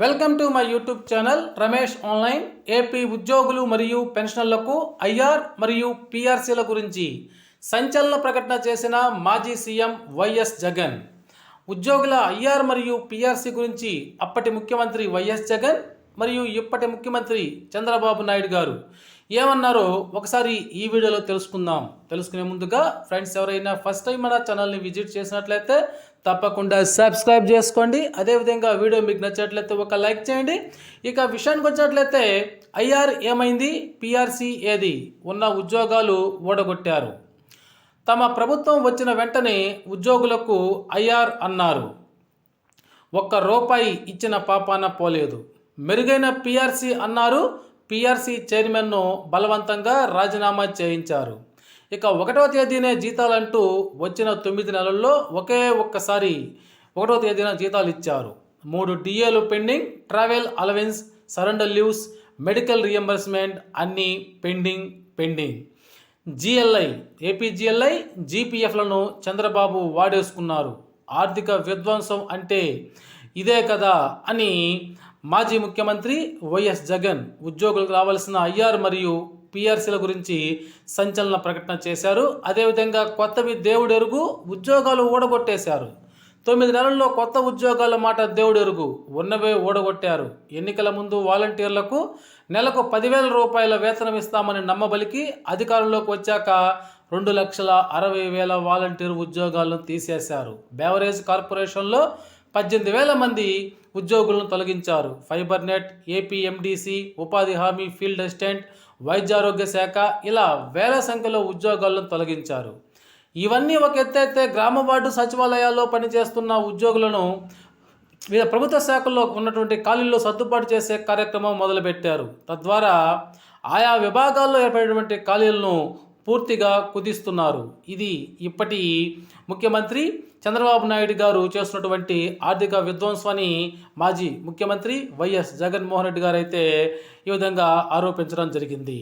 Welcome to my YouTube channel Ramesh online AP ఉద్యోగులు మరియు పెన్షనర్లకు ఐఆర్ మరియు పిఆర్సీల గురించి సంచలన ప్రకటన చేసిన మాజీ సీఎం వైఎస్ జగన్. ఉద్యోగుల ఐఆర్ మరియు పిఆర్సీ గురించి అప్పటి ముఖ్యమంత్రి వైఎస్ జగన్ మరియు ఇప్పటి ముఖ్యమంత్రి చంద్రబాబు నాయుడు గారు. ఏమన్నారో ఒకసారి ఈ వీడియోలో తెలుసుకుందాం. తెలుసుకునే ముందుగా ఫ్రెండ్స్ ఎవరైనా ఫస్ట్ టైం మన ఛానల్ని విజిట్ చేసినట్లయితే తప్పకుండా సబ్స్క్రైబ్ చేసుకోండి. అదేవిధంగా వీడియో మీకు నచ్చినట్లయితే ఒక లైక్ చేయండి. ఇక విషయానికి వచ్చినట్లయితే ఐఆర్ ఏమైంది? పిఆర్సీ ఏది? ఉన్న ఉద్యోగాలు ఓడగొట్టారు తమ ప్రభుత్వం వచ్చిన వెంటనే ఉద్యోగులకు ఐఆర్ అన్నారు. ఒక్క రూపాయి ఇచ్చిన పాపాన పోలేదు. మెరుగైన పిఆర్సీ అన్నారు. పిఆర్సీ చైర్మన్ను బలవంతంగా రాజీనామా చేయించారు. ఇక ఒకటవ తేదీనే జీతాలంటూ వచ్చిన తొమ్మిది నెలల్లో ఒకే ఒక్కసారి ఒకటవ తేదీన జీతాలు ఇచ్చారు. మూడు డిఏలు pending travel allowance surrender leaves medical reimbursement అన్నీ పెండింగ్ పెండింగ్. జిఎల్ఐ ఏపీజిఎల్ఐ జీపీఎఫ్లను చంద్రబాబు వాడేసుకున్నారు. ఆర్థిక విధ్వంసం అంటే ఇదే కదా అని మాజీ ముఖ్యమంత్రి వైఎస్ జగన్ ఉద్యోగులకు రావాల్సిన ఐఆర్ మరియు పిఆర్సీల గురించి సంచలన ప్రకటన చేశారు. అదేవిధంగా కొత్తవి దేవుడెరుగు ఉద్యోగాలు ఊడగొట్టేశారు. తొమ్మిది నెలల్లో కొత్త ఉద్యోగాల మాట దేవుడెరుగు ఉన్నవే ఓడగొట్టారు ఎన్నికల ముందు వాలంటీర్లకు నెలకు పదివేల రూపాయల వేతనం ఇస్తామని నమ్మబలికి అధికారంలోకి వచ్చాక రెండు లక్షల అరవై వేల వాలంటీర్ ఉద్యోగాలను తీసేశారు. బేవరేజ్ కార్పొరేషన్లో పద్దెనిమిది వేల మంది ఉద్యోగులను తొలగించారు. ఫైబర్ నెట్ ఏపీఎండిసి ఉపాధి హామీ ఫీల్డ్ అసిస్టెంట్ వైద్యారోగ్య శాఖ ఇలా వేల సంఖ్యలో ఉద్యోగాలను తొలగించారు. ఇవన్నీ ఒక ఎత్తైతే గ్రామ వార్డు సచివాలయాల్లో పనిచేస్తున్న ఉద్యోగులను వివిధ ప్రభుత్వ శాఖల్లో ఉన్నటువంటి ఖాళీల్లో సర్దుబాటు చేసే కార్యక్రమం మొదలుపెట్టారు. తద్వారా ఆయా విభాగాల్లో ఏర్పడినటువంటి ఖాళీలను పూర్తిగా కుదిస్తున్నారు. ఇది ఇప్పటి ముఖ్యమంత్రి చంద్రబాబు నాయుడు గారు చేస్తున్నటువంటి ఆర్థిక విధ్వంసాన్ని మాజీ ముఖ్యమంత్రి వైఎస్ జగన్మోహన్ రెడ్డి గారు అయితే ఈ విధంగా ఆరోపించడం జరిగింది.